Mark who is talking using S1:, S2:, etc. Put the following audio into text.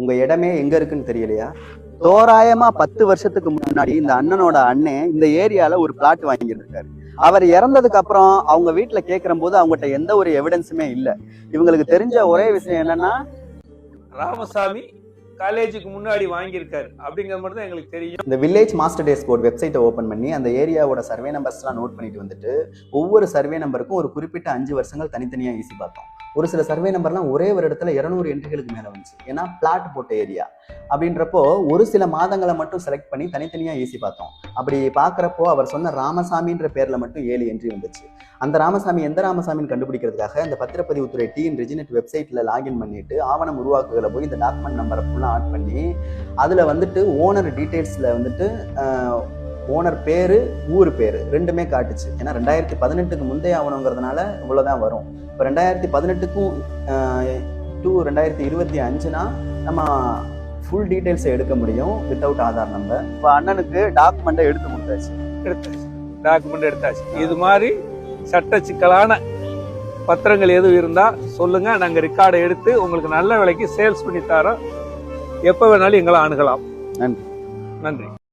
S1: உங்க இடமே எங்க இருக்குன்னு தெரியலையா? தோராயமா பத்து வருஷத்துக்கு முன்னாடி இந்த அண்ணனோட அண்ணன் இந்த ஏரியால ஒரு பிளாட் வாங்கியிருக்காரு. அவர் இறந்ததுக்கு அப்புறம் அவங்க வீட்டுல கேட்கிற போது அவங்ககிட்ட எந்த ஒரு எவிடன்ஸுமே இல்ல. இவங்களுக்கு தெரிஞ்ச ஒரே விஷயம் என்னன்னா
S2: ராமசாமி காலேஜுக்கு முன்னாடி வாங்கியிருக்காரு. அப்படிங்கிறது மட்டும் தான் எங்களுக்கு தெரியும்.
S1: இந்த வில்லேஜ் மாஸ்டர் டேஸ் கோட் வெப்சைட்டை ஓப்பன் பண்ணி அந்த ஏரியாவோட சர்வே நம்பர்ஸ்லாம் நோட் பண்ணிட்டு வந்துட்டு ஒவ்வொரு சர்வே நம்பருக்கும் ஒரு குறிப்பிட்ட அஞ்சு வருஷங்கள் தனித்தனியாக ஈஸி பார்த்தோம் ஒரு சில சர்வே நம்பர்லாம் ஒரே ஒரு இடத்துல இரநூறு என்ட்ரிகளுக்கு மேலே வந்துச்சு. ஏன்னா பிளாட் போட்ட ஏரியா அப்படின்றப்போ ஒரு சில மாதங்களை மட்டும் செலக்ட் பண்ணி தனித்தனியாக ஈஸி பார்த்தோம். அப்படி பார்க்குறப்போ அவர் சொன்ன ராமசாமின்ற பேரில் மட்டும் ஏழு என்ட்ரி வந்துச்சு. அந்த ராமசாமி எந்த ராமசாமின்னு கண்டுபிடிக்கிறதுக்காக இந்த பத்திரப்பதிவுத்துறை டிஎன் ரெஜினெட் வெப்சைட்டில் லாகின் பண்ணிட்டு ஆவணம் உருவாக்குகளை போய் இந்த டாக்குமெண்ட் நம்பரை ஃபுல்லாக ஆட் பண்ணி அதில் வந்துட்டு ஓனர் டீட்டெயில்ஸில் வந்துட்டு ஓனர் பேர் ஊர் பேர் ரெண்டுமே காட்டுச்சு. ஏன்னா ரெண்டாயிரத்தி பதினெட்டுக்கு முந்தைய ஆவணங்கிறதுனால இவ்வளோதான் வரும். இப்போ ரெண்டாயிரத்தி பதினெட்டுக்கும் டூ ரெண்டாயிரத்தி இருபத்தி அஞ்சுனா நம்ம ஃபுல் டீட்டெயில்ஸை எடுக்க முடியும் வித்தவுட் ஆதார் நம்பர் இப்போ அண்ணனுக்கு டாக்குமெண்ட்டை எடுத்து கொடுத்தாச்சு.
S2: எடுத்தாச்சு. டாக்குமெண்ட் எடுத்தாச்சு. இது மாதிரி சட்ட சிக்கலான பத்திரங்கள் எதுவும் இருந்தா சொல்லுங்க. நாங்க ரெக்கார்டை எடுத்து உங்களுக்கு நல்ல விலைக்கு சேல்ஸ் பண்ணி தரோம். எப்போ வேணாலும் எங்களை அணுகலாம்.
S1: நன்றி.
S2: நன்றி.